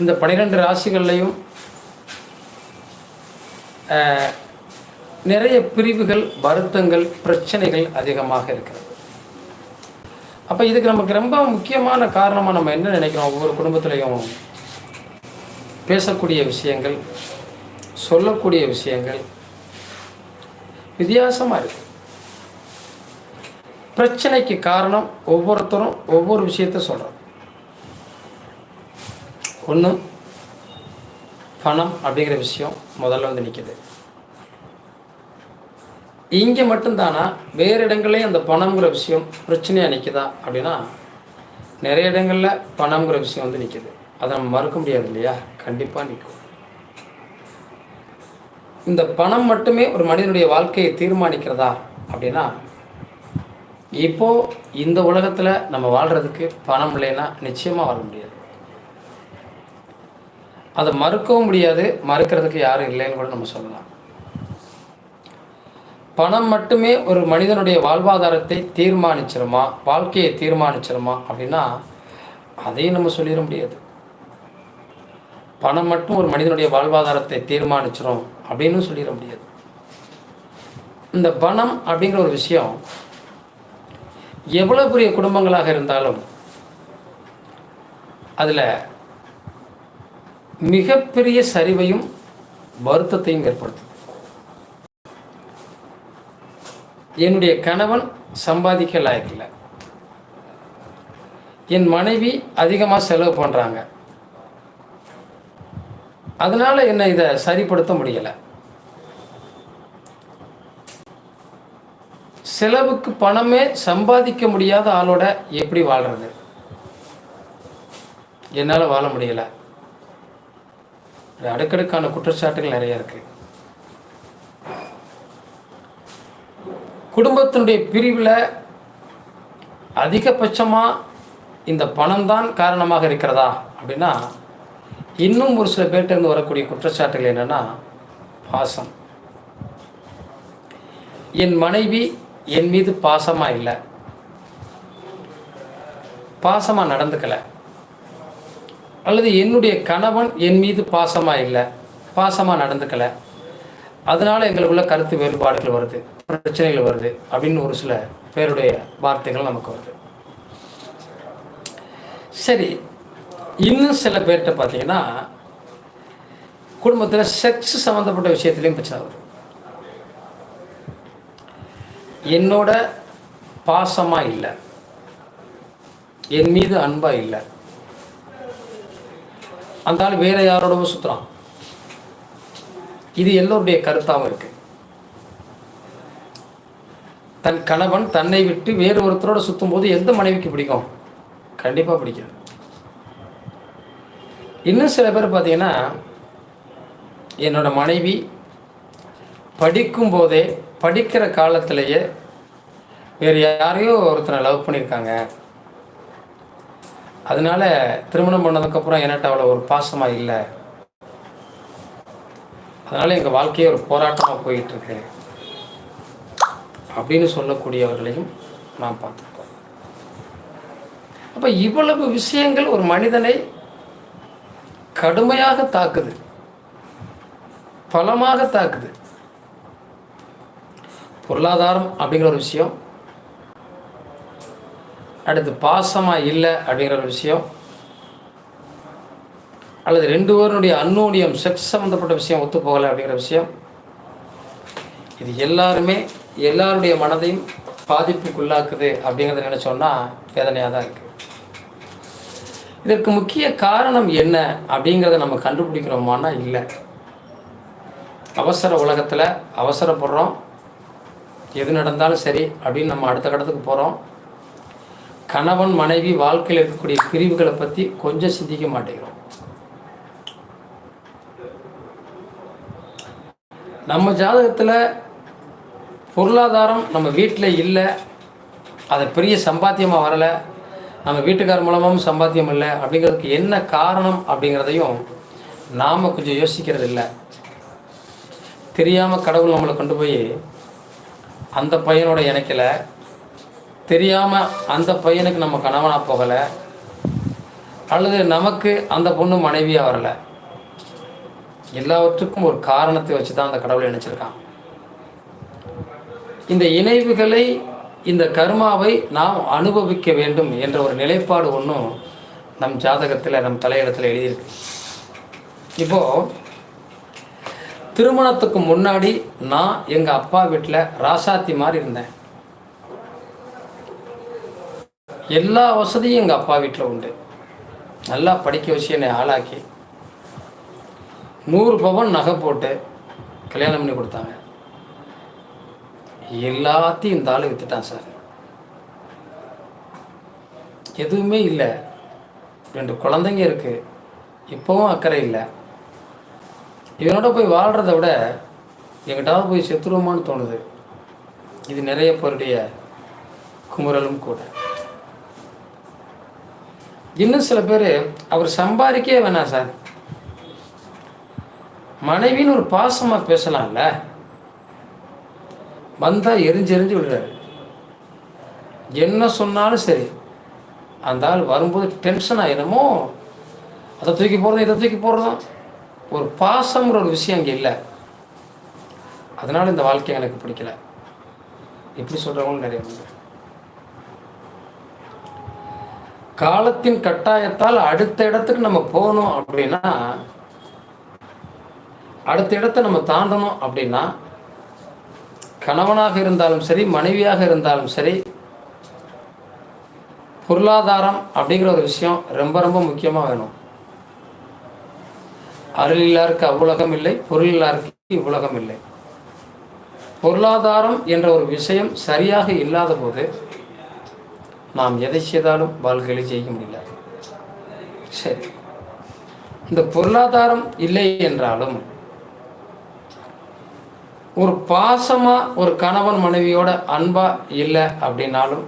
இந்த பனிரெண்டு ராசிகள்லையும் நிறைய பிரிவுகள் வருத்தங்கள் பிரச்சனைகள் அதிகமாக இருக்கிறது. அப்போ இதுக்கு நமக்கு ரொம்ப முக்கியமான காரணமாக நம்ம என்ன நினைக்கிறோம்? ஒவ்வொரு குடும்பத்துலேயும் பேசக்கூடிய விஷயங்கள் சொல்லக்கூடிய விஷயங்கள் வித்தியாசமாக இருக்கு. பிரச்சனைக்கு காரணம் ஒவ்வொருத்தரும் ஒவ்வொரு விஷயத்த சொல்கிறோம் ஒன்று பணம் அப்படிங்கிற விஷயம் முதல்ல வந்து நிற்கிது இங்கே மட்டும்தானா வேறு இடங்கள்லேயும் அந்த பணம்ங்கிற விஷயம் பிரச்சனையாக நிற்குதா அப்படின்னா நிறைய இடங்களில் பணம்ங்கிற விஷயம் வந்து நிற்கிது அதை நம்ம மறுக்க முடியாது இல்லையா? கண்டிப்பாக நிற்கும் இந்த பணம் மட்டுமே ஒரு மனிதனுடைய வாழ்க்கையை தீர்மானிக்கிறதா அப்படின்னா இப்போது இந்த உலகத்தில் நம்ம வாழ்கிறதுக்கு பணம் இல்லைன்னா நிச்சயமாக வாழ முடியாது. அதை மறுக்கவும் முடியாது மறுக்கிறதுக்கு யாரும் இல்லைன்னு கூட நம்ம சொல்லலாம். பணம் மட்டுமே ஒரு மனிதனுடைய வாழ்வாதாரத்தை தீர்மானிச்சிருமா வாழ்க்கையை தீர்மானிச்சிருமா அப்படின்னா அதையும் நம்ம சொல்லிட முடியாது. பணம் மட்டும் ஒரு மனிதனுடைய வாழ்வாதாரத்தை தீர்மானிச்சிரும் அப்படின்னு சொல்லிட முடியாது. இந்த பணம் அப்படிங்கிற ஒரு விஷயம் எவ்வளோ பெரிய குடும்பங்களாக இருந்தாலும் அதில் மிகப்பெரிய சரிவையும் வருத்தத்தையும் ஏற்படுத்தும். என்னுடைய கணவன் சம்பாதிக்க லாயக்கில்லை என் மனைவி அதிகமாக செலவு பண்ணுறாங்க அதனால் என்னை இதை சரிப்படுத்த முடியலை. செலவுக்கு பணமே சம்பாதிக்க முடியாத ஆளோட எப்படி வாழ்கிறது என்னால் வாழ முடியலை. அடுக்கடுக்கான குற்றச்சாட்டுகள் நிறைய இருக்கு. குடும்பத்தினுடைய பிரிவில் அதிகபட்சமாக இந்த பணம் தான் காரணமாக இருக்கிறதா அப்படின்னா இன்னும் ஒரு சில பேர்கிட்ட இருந்து வரக்கூடிய குற்றச்சாட்டுகள் என்னென்னா பாசம். என் மனைவி என் மீது பாசமாக இல்லை. பாசமாக நடந்துக்கலை. அல்லது என்னுடைய கணவன் என் மீது பாசமாக இல்லை பாசமாக நடந்துக்கலை அதனால் எங்களுக்குள்ள கருத்து வேறுபாடுகள் வருது பிரச்சனைகள் வருது அப்படின்னு ஒரு சில பேருடைய வார்த்தைகள் நமக்கு வருது. சரி இன்னும் சில பேர்கிட்ட பார்த்தீங்கன்னா குடும்பத்தில் செக்ஸ் சம்மந்தப்பட்ட விஷயத்துலையும் பிரச்சனை வருது. என்னோட பாசமாக இல்லை என் மீது அன்பாக இல்லை அந்த ஆள் வேற யாரோடவும் சுற்றுறான் இது எல்லோருடைய கருத்தாகவும் இருக்கு. தன் கணவன் தன்னை விட்டு வேறு ஒருத்தரோட சுற்றும் போது எந்த மனைவிக்கு பிடிக்கும்? கண்டிப்பாக பிடிக்காது. இன்னும் சில பேர் பார்த்தீங்கன்னா என்னோட மனைவி படிக்கும் போதே படிக்கிற காலத்திலேயே வேறு யாரையோ ஒருத்தனை லவ் பண்ணியிருக்காங்க. அதனால திருமணம் பண்ணதுக்கப்புறம் என்கிட்ட அவ்வளோ ஒரு பாசமாக இல்லை. அதனால் எங்கள் வாழ்க்கையே ஒரு போராட்டமாக போயிட்டுருக்கு. அப்படின்னு சொல்லக்கூடியவர்களையும் நான் பார்த்துருக்கோம். அப்போ இவ்வளவு விஷயங்கள் ஒரு மனிதனை கடுமையாக தாக்குது. பலமாக தாக்குது. பொருளாதாரம் அப்படிங்கிற ஒரு விஷயம் அடுத்து பாசமாக இல்லை அப்படிங்கிற ஒரு விஷயம். அல்லது ரெண்டு பேருடைய அன்னோனியம் செக்ஸ் சம்மந்தப்பட்ட விஷயம் ஒத்து போகலை அப்படிங்கிற விஷயம். இது எல்லாருமே எல்லாருடைய மனதையும் பாதிப்புக்குள்ளாக்குது அப்படிங்கிறத நினச்சோன்னா வேதனையாக தான் இருக்குது இதற்கு முக்கிய காரணம் என்ன அப்படிங்கிறத நம்ம கண்டுபிடிக்கிறோமானா இல்லை. அவசர உலகத்தில் அவசரப்படுறோம். எது நடந்தாலும் சரி அப்படின்னு நம்ம அடுத்த கட்டத்துக்கு போகிறோம் கணவன் மனைவி வாழ்க்கையில் இருக்கக்கூடிய பிரிவுகளை பற்றி கொஞ்சம் சிந்திக்க மாட்டேங்கிறோம். நம்ம ஜாதகத்தில் பொருளாதாரம் நம்ம வீட்டில் இல்லை அதை பெரிய சம்பாத்தியமாக வரலை நம்ம வீட்டுக்கார் மூலமாகவும் சம்பாத்தியம் இல்லை அப்படிங்கிறதுக்கு என்ன காரணம் அப்படிங்கிறதையும் நாம் கொஞ்சம் யோசிக்கிறது இல்லை. தெரியாமல் கடவுள் நம்மளை கொண்டு போய் அந்த பையனோட இணைக்கலை தெரியாமல் அந்த பையனுக்கு நம்ம கணவனாக போகலை. அல்லது நமக்கு அந்த பொண்ணு மனைவியாக வரலை. எல்லாவற்றுக்கும் ஒரு காரணத்தை வச்சு தான் அந்த கடவுளை நினச்சிருக்கான். இந்த இணைவுகளை இந்த கர்மாவை நாம் அனுபவிக்க வேண்டும் என்ற ஒரு நிலைப்பாடு ஒன்றும் நம் ஜாதகத்தில் நம் தலையிடத்தில் எழுதியிருக்கு. இப்போது திருமணத்துக்கு முன்னாடி நான் எங்கள் அப்பா வீட்டில் ராசாத்தி மாதிரி இருந்தேன். எல்லா வசதியும் எங்கள் அப்பா வீட்டில் உண்டு. நல்லா படிக்க வச்சு என்னை ஆளாக்கி நூறு பவன் நகை போட்டு கல்யாணம் பண்ணி கொடுத்தாங்க. எல்லாத்தையும் இந்த ஆள் வித்துட்டான் சார். எதுவுமே இல்லை. ரெண்டு குழந்தைங்க இருக்குது இப்போவும் அக்கறை இல்லை. இவனோட போய் வாழ்கிறத விட எங்கிட்டாவது போய் செத்துருவோமான்னு தோணுது. இது நிறைய பேருடைய குமுறலும் கூட. இன்னும் சில பேர் அவர் சம்பாதிக்கவே வேணாம் சார். மனைவின்னு ஒரு பாசமாக பேசலாம்ல? வந்தால் எரிஞ்சு எரிஞ்சு விடுறாரு. என்ன சொன்னாலும் சரி அந்த ஆள் வரும்போது டென்ஷன் ஆகிடுமோ அதை தூக்கி போகிறதும் இதை தூக்கி போடுறதும். ஒரு பாசம்ங்கிற ஒரு விஷயம் அங்கே இல்லை. அதனால் இந்த வாழ்க்கை எனக்கு பிடிக்கல. இப்படி சொல்கிறவங்களும் நிறைய உண்டு காலத்தின் கட்டாயத்தால் அடுத்த இடத்துக்கு நம்ம போகணும் அப்படின்னா அடுத்த இடத்த நம்ம தாண்டணும் அப்படின்னா கணவனாக இருந்தாலும் சரி மனைவியாக இருந்தாலும் சரி பொருளாதாரம் அப்படிங்கிற ஒரு விஷயம் ரொம்ப ரொம்ப முக்கியமாக வேணும். அருளில்லாருக்கு அவ்வுலகம் இல்லை பொருளில்லாருக்கு இவ்வுலகம் இல்லை. பொருளாதாரம் என்ற ஒரு விஷயம் சரியாக இல்லாத போது நாம் எதை செய்தாலும் வாழ்க்கையில் ஜெயிக்க முடியல. சரி இந்த பொருளாதாரம் இல்லை என்றாலும் ஒரு பாசமாக ஒரு கணவன் மனைவியோட அன்பாக இல்லை அப்படின்னாலும்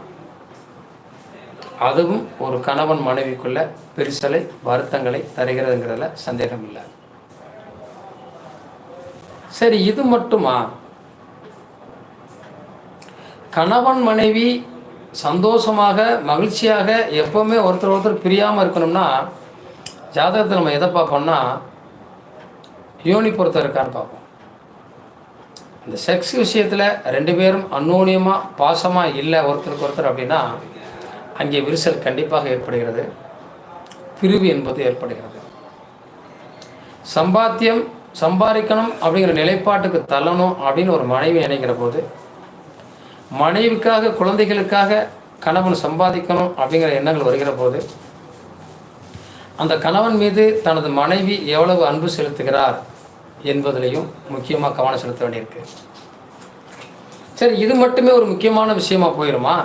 அதுவும் ஒரு கணவன் மனைவிக்குள்ள பெரிசலை வருத்தங்களை தருகிறதுங்கிறதுல சந்தேகம் இல்லை. சரி இது மட்டுமா? கணவன் மனைவி சந்தோஷமாக மகிழ்ச்சியாக எப்போவுமே ஒருத்தர் ஒருத்தர் பிரியாமல் இருக்கணும்னா ஜாதகத்தை நம்ம எதை பார்ப்போம்னா யோனி பொறுத்த இருக்கான்னு பார்ப்போம். இந்த செக்ஸ் விஷயத்தில் ரெண்டு பேரும் அந்நோனியமாக பாசமாக இல்லை ஒருத்தருக்கு ஒருத்தர் அப்படின்னா அங்கே விரிசல் கண்டிப்பாக ஏற்படுகிறது. பிரிவு என்பது ஏற்படுகிறது. சம்பாத்தியம் சம்பாதிக்கணும் அப்படிங்கிற நிலைப்பாட்டுக்கு தள்ளணும் அப்படின்னு ஒரு மனைவி நினைக்கிற போது மனைவிக்காக குழந்தைகளுக்காக கணவன் சம்பாதிக்கணும் அப்படிங்கிற எண்ணங்கள் வருகிற போது அந்த கணவன் மீது தனது மனைவி எவ்வளவு அன்பு செலுத்துகிறார் என்பதிலையும் முக்கியமாக கவனம் செலுத்த வேண்டியிருக்கு. சரி இது மட்டுமே ஒரு முக்கியமான விஷயமா போயிருமா?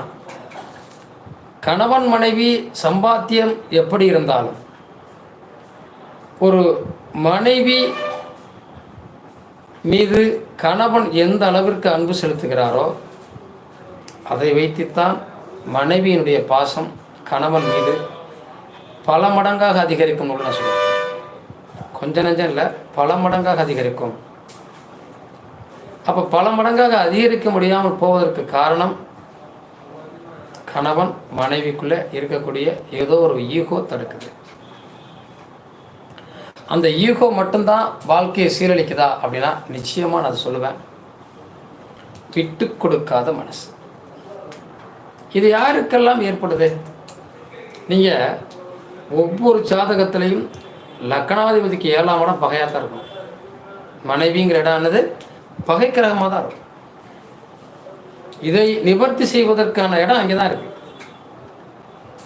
கணவன் மனைவி சம்பாத்தியம் எப்படி இருந்தாலும் ஒரு மனைவி மீது கணவன் எந்த அளவிற்கு அன்பு செலுத்துகிறாரோ அதை வைத்துத்தான் மனைவியினுடைய பாசம் கணவன் மீது பல மடங்காக அதிகரிக்கும் நான் சொல்லுவேன் கொஞ்ச நஞ்சம் இல்லை பல மடங்காக அதிகரிக்கும். அப்போ பல மடங்காக அதிகரிக்க முடியாமல் போவதற்கு காரணம் கணவன் மனைவிக்குள்ளே இருக்கக்கூடிய ஏதோ ஒரு ஈகோ தடுக்குது. அந்த ஈகோ மட்டும்தான் வாழ்க்கையை சீரழிக்குதா அப்படின்னா நிச்சயமாக நான் அதை சொல்லுவேன். விட்டு கொடுக்காத மனசு. இது யாருக்கெல்லாம் ஏற்படுது? நீங்கள் ஒவ்வொரு ஜாதகத்திலையும் லக்னாதிபதிக்கு ஏழாம் இடம் பகையாக தான் இருக்கும். மனைவிங்கிற இடம்னது பகை கிரகமாக தான் இருக்கும். இதை நிவர்த்தி செய்வதற்கான இடம் அங்கே தான் இருக்கு.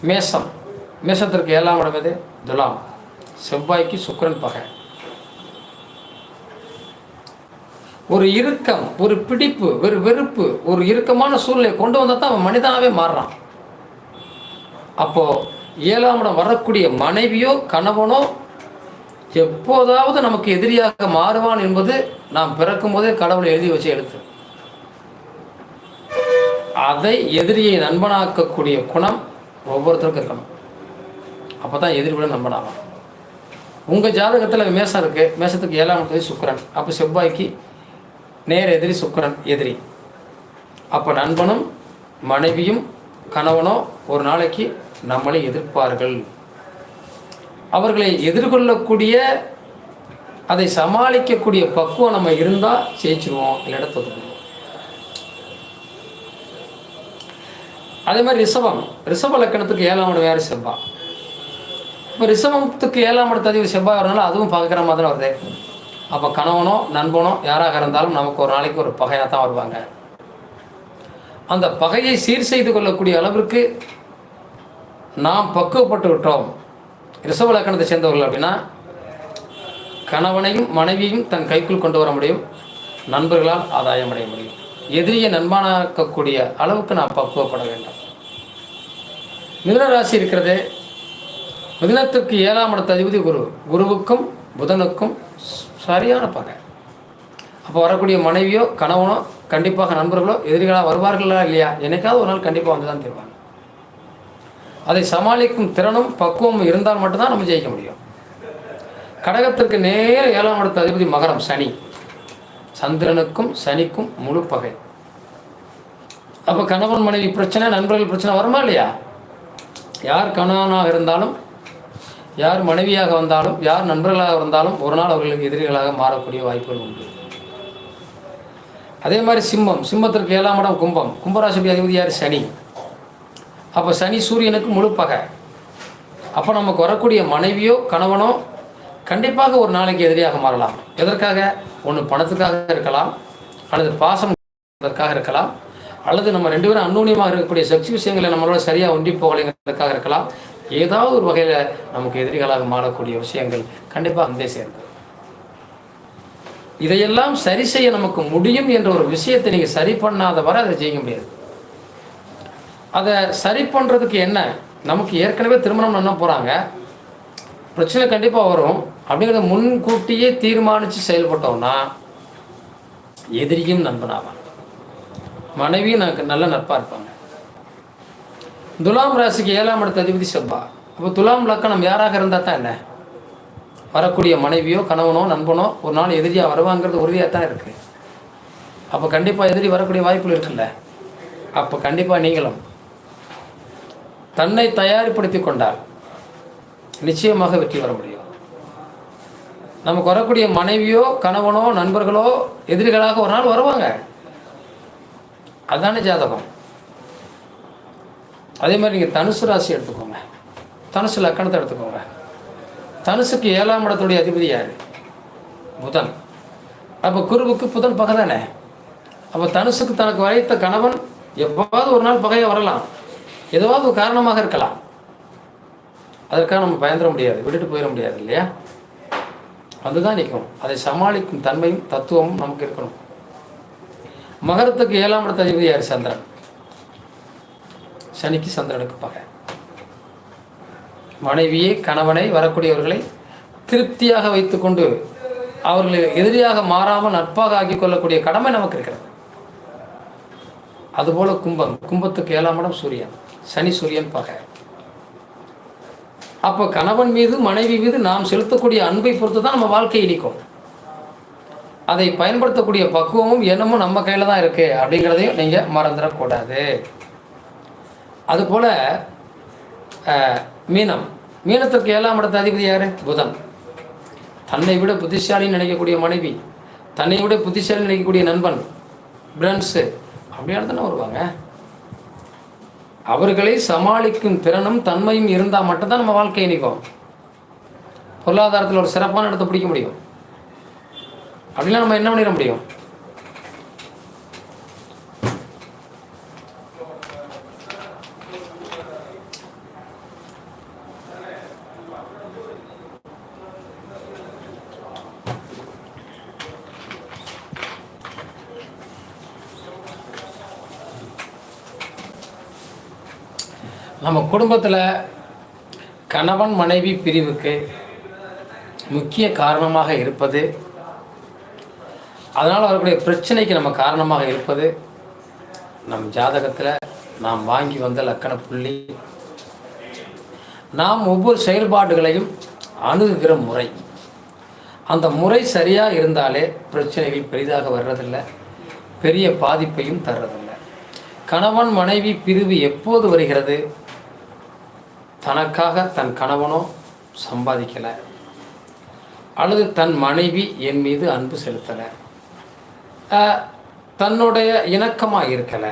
மேசம் மேசத்திற்கு ஏழாம் இடம் எது? துலாம். செவ்வாய்க்கு சுக்கரன் பகை. ஒரு இறுக்கம் ஒரு பிடிப்பு ஒரு வெறுப்பு ஒரு இறுக்கமான சூழ்நிலை கொண்டு வந்தால் தான் அவன் மனிதனாகவே மாறுறான். அப்போது ஏழாம் இடம் வரக்கூடிய மனைவியோ கணவனோ எப்போதாவது நமக்கு எதிரியாக மாறுவான் என்பது நாம் பிறக்கும் போதே கடவுளை எழுதி வச்சு எழுத்து. அதை எதிரியை நண்பனாக்கக்கூடிய குணம் ஒவ்வொருத்தருக்கும் இருக்கணும். அப்போ தான் எதிரி கூட நண்பனாகும் உங்கள் ஜாதகத்தில் மேசம் இருக்குது மேசத்துக்கு ஏழாம் தேதி சுக்கரன். அப்போ செவ்வாய்க்கு நேர் எதிரி சுக்கரன் எதிரி. அப்போ நண்பனும் மனைவியும் கணவனோ ஒரு நாளைக்கு நம்மளை எதிர்ப்பார்கள். அவர்களை எதிர்கொள்ளக்கூடிய அதை சமாளிக்கக்கூடிய பக்குவம் நம்ம இருந்தால் ஜெயிச்சிருவோம் இல்லைன்னா தோற்றுக்குவோம் அதே மாதிரி ரிஷபம். ரிஷப லக்கணத்துக்கு ஏழாம் இடம் வேறு செவ்வா. இப்போ ரிஷபத்துக்கு ஏழாம் இடத்து அதிக செவ்வாய் வரனால அதுவும் பார்க்குற மாதிரி தான் வருது. அப்போ கணவனோ நண்பனோ யாராக இருந்தாலும் நமக்கு ஒரு நாளைக்கு ஒரு பகையாக தான் வருவாங்க. அந்த பகையை சீர் செய்து கொள்ளக்கூடிய அளவிற்கு நாம் பக்குவப்பட்டு விட்டோம். ரிசவலக்கணத்தை சேர்ந்தவர்கள் அப்படின்னா கணவனையும் மனைவியும் தன் கைக்குள் கொண்டு வர முடியும். நண்பர்களால் ஆதாயம் அடைய முடியும். எதிரியை நண்பனாக்கக்கூடிய அளவுக்கு நாம் பக்குவப்பட வேண்டும். மிதுனராசி இருக்கிறது மிதுனத்திற்கு ஏழாம் இடத்த அதிபதி குரு. குருவுக்கும் புதனுக்கும் சரியான பகை அப்போ வரக்கூடிய மனைவியோ கணவனோ கண்டிப்பாக நண்பர்களோ எதிரிகளாக வருவார்களா இல்லையா? என்னைக்காவது ஒரு நாள் கண்டிப்பாக வந்து தான் தருவாங்க. அதை சமாளிக்கும் திறனும் பக்குவமும் இருந்தால் மட்டும்தான் நம்ம ஜெயிக்க முடியும். கடகத்திற்கு நேர ஏழாம் இடத்த அதிபதி மகரம் சனி. சந்திரனுக்கும் சனிக்கும் முழு பகை. அப்போ கணவன் மனைவி பிரச்சனை நண்பர்கள் பிரச்சனை வருமா இல்லையா? யார் கணவனாக இருந்தாலும் யார் மனைவியாக வந்தாலும் யார் நண்பர்களாக இருந்தாலும் ஒரு நாள் அவர்களுக்கு எதிரிகளாக மாறக்கூடிய வாய்ப்புகள் உண்டு. அதே மாதிரி சிம்மம். சிம்மத்திற்கு ஏழாம் இடம் கும்பம். கும்பராசிபி அதிபதி யார்? சனி. அப்போ சனி சூரியனுக்கு முழு பகை. அப்போ நமக்கு வரக்கூடிய மனைவியோ கணவனோ கண்டிப்பாக ஒரு நாளைக்கு எதிரியாக மாறலாம். எதற்காக? ஒன்று பணத்துக்காக இருக்கலாம் அல்லது பாசம் அதற்காக இருக்கலாம் அல்லது நம்ம ரெண்டு பேரும் அந்நூன்யமாக இருக்கக்கூடிய சக்தி விஷயங்களை நம்மளோட சரியாக ஒன்றி போகலைங்கிறதுக்காக இருக்கலாம். ஏதாவது ஒரு வகையில் நமக்கு எதிரிகளாக மாறக்கூடிய விஷயங்கள் கண்டிப்பாக வந்தே சேர்ந்து இதையெல்லாம் சரி செய்ய நமக்கு முடியும் என்ற ஒரு விஷயத்தை நீங்கள் சரி பண்ணாத வரை அதை செய்ய முடியாது. அதை சரி பண்ணுறதுக்கு என்ன? நமக்கு ஏற்கனவே திருமணம் பண்ண போகிறாங்க பிரச்சனை கண்டிப்பாக வரும். அப்படிங்கிறத முன்கூட்டியே தீர்மானித்து செயல்பட்டோம்னா எதிரியும் நண்பனாவான் மனைவியும் எனக்கு நல்ல நட்பாக இருப்பாங்க. துலாம் ராசிக்கு ஏழாம் இடத்த அதிபதி செவ்வா. அப்போ துலாம் லக்கணம் யாராக இருந்தால் தான் என்ன? வரக்கூடிய மனைவியோ கணவனோ நண்பனோ ஒரு நாள் எதிரியாக வருவாங்கிறது உறுதியாக தான் இருக்குது அப்போ கண்டிப்பாக எதிரி வரக்கூடிய வாய்ப்புகள் இருக்குல்ல? அப்போ கண்டிப்பாக நீங்களும் தன்னை தயார்படுத்தி கொண்டால் நிச்சயமாக வெற்றி வர முடியும். நமக்கு வரக்கூடிய மனைவியோ கணவனோ நண்பர்களோ எதிரிகளாக ஒரு நாள் வருவாங்க. அதுதானே ஜாதகம். அதே மாதிரி நீங்கள் தனுசு ராசி எடுத்துக்கோங்க. தனுசு லக்கணத்தை எடுத்துக்கோங்க. தனுசுக்கு ஏழாம் இடத்துடைய அதிபதி யார்? புதன். அப்போ குருவுக்கு புதன் பகை தானே? அப்போ தனுசுக்கு தனக்கு வரைத்த கணவன் எவ்வாவது ஒரு நாள் பகையாக வரலாம். எதுவாவது ஒரு காரணமாக இருக்கலாம். அதற்காக நம்ம பயந்துட முடியாது விட்டுட்டு போயிட முடியாது இல்லையா? அதுதான் நிற்கும். அதை சமாளிக்கும் தன்மையும் தத்துவமும் நமக்கு இருக்கணும். மகரத்துக்கு ஏழாம் இடத்த அதிபதி யார் சந்திரன்? சனிக்கு சந்திரனுக்கு பகை மனைவியை கணவனை வரக்கூடியவர்களை திருப்தியாக வைத்துக்கொண்டு அவர்களை எதிரியாக மாறாமல் நட்பாக ஆக்கிக் கொள்ளக்கூடிய கடமை நமக்கு இருக்கிறது. அதுபோல கும்பம் கும்பத்துக்கு ஏழாம் இடம் சூரியன். சனி சூரியன் பகை. அப்போ கணவன் மீது மனைவி மீது நாம் செலுத்தக்கூடிய அன்பை பொறுத்து தான் நம்ம வாழ்க்கை இனிக்கும். அதை பயன்படுத்தக்கூடிய பக்குவமும் என்னமும் நம்ம கையில் தான் இருக்குது அப்படிங்கிறதையும் நீங்கள் மறந்துடக்கூடாது. அதுபோல் மீனம். மீனத்திற்கு ஏழாம் இடத்த அதிபதி யார்? புதன். தன்னை விட புத்திசாலின்னு நினைக்கக்கூடிய மனைவி தன்னை விட புத்திசாலின்னு நினைக்கக்கூடிய நண்பன் பிரன்ஸு அப்படியான தானே வருவாங்க. அவர்களை சமாளிக்கும் திறனும் தன்மையும் இருந்தால் மட்டும்தான் நம்ம வாழ்க்கை இனிக்கும் பொருளாதாரத்தில் ஒரு சிறப்பான இடத்தை பிடிக்க முடியும். அப்படின்னா நம்ம என்ன பண்ணிட முடியும்? நம்ம குடும்பத்தில் கணவன் மனைவி பிரிவுக்கு முக்கிய காரணமாக இருப்பது அதனால் வரக்கூடிய பிரச்சனைக்கு நம்ம காரணமாக இருப்பது நம் ஜாதகத்தில் நாம் வாங்கி வந்த லக்கண புள்ளி. நாம் ஒவ்வொரு செயல்பாடுகளையும் அணுகுகிற முறை. அந்த முறை சரியாக இருந்தாலே பிரச்சனைகள் பெரிதாக வர்றதில்லை பெரிய பாதிப்பையும் தர்றதில்லை. கணவன் மனைவி பிரிவு எப்போது வருகிறது? தனக்காக தன் கணவனோ சம்பாதிக்கலை அல்லது தன் மனைவி என் மீது அன்பு செலுத்தலை தன்னுடைய இணக்கமாக இருக்கலை.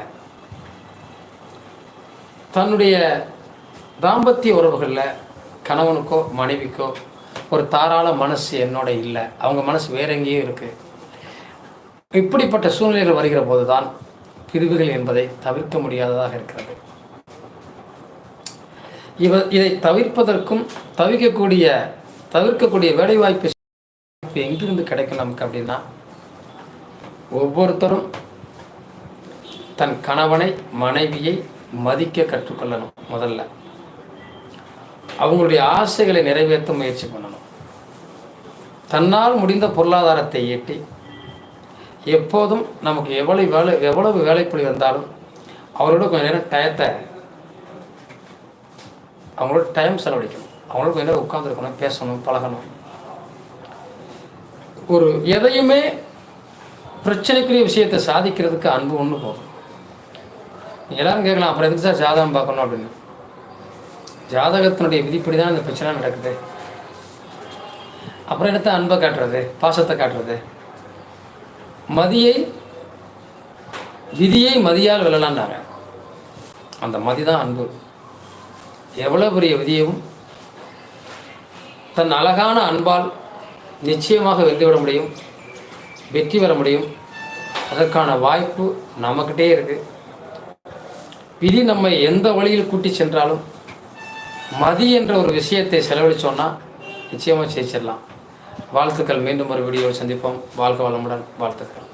தன்னுடைய தாம்பத்திய உறவுகளில் கணவனுக்கோ மனைவிக்கோ ஒரு தாராள மனசு என்னோட இல்லை. அவங்க மனசு வேற எங்கேயும் இருக்குது இப்படிப்பட்ட சூழ்நிலைகள் வருகிற போது தான் பிரிவுகள் என்பதை தவிர்க்க முடியாததாக இருக்கிறது. இவ இதை தவிர்ப்பதற்கும் தவிர்க்கக்கூடிய தவிர்க்கக்கூடிய வேலைவாய்ப்பு எங்கிருந்து கிடைக்கும் நமக்கு அப்படின்னா ஒவ்வொருத்தரும் தன் கணவனை மனைவியை மதிக்க கற்றுக்கொள்ளணும் முதல்ல. அவங்களுடைய ஆசைகளை நிறைவேற்ற முயற்சி பண்ணணும். தன்னால் முடிந்த பொருளாதாரத்தை ஈட்டி எப்போதும் நமக்கு எவ்வளவு வேலை எவ்வளவு வேலைப்புள்ளி வந்தாலும் அவரோட கொஞ்சம் நேரம் டயத்தை அவங்களோட டைம் செலவழிக்கணும். அவங்களோட கொஞ்சம் நேரம் உட்காந்துருக்கணும் பேசணும் பழகணும். ஒரு எதையுமே பிரச்சனைக்குரிய விஷயத்தை சாதிக்கிறதுக்கு அன்பு ஒன்று போதும். எல்லாரும் கேட்கலாம் அப்புறம் எதுக்கு சார் ஜாதகம் பார்க்கணும் அப்படின்னு. ஜாதகத்தினுடைய விதிப்படி தான் இந்த பிரச்சனை நடக்குது. அப்புறம் எடுத்து அன்பை காட்டுறது பாசத்தை காட்டுறது? மதியை விதியை மதியால் விழலான்னாங்க அந்த மதி தான் அன்பு. எவ்வளோ பெரிய விதியவும் தன் அழகான அன்பால் நிச்சயமாக வென்றுவிட முடியும் வெற்றி பெற முடியும். அதற்கான வாய்ப்பு நம்மக்கிட்டே இருக்குது விதி நம்மை எந்த வழியில் கூட்டி சென்றாலும் மதி என்ற ஒரு விஷயத்தை செலவழித்தோன்னா நிச்சயமாக ஜெயிச்சிடலாம். வாழ்த்துக்கள். மீண்டும் ஒரு வீடியோவில் சந்திப்போம். வாழ்க வளமுடன். வாழ்த்துக்கள்.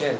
சரி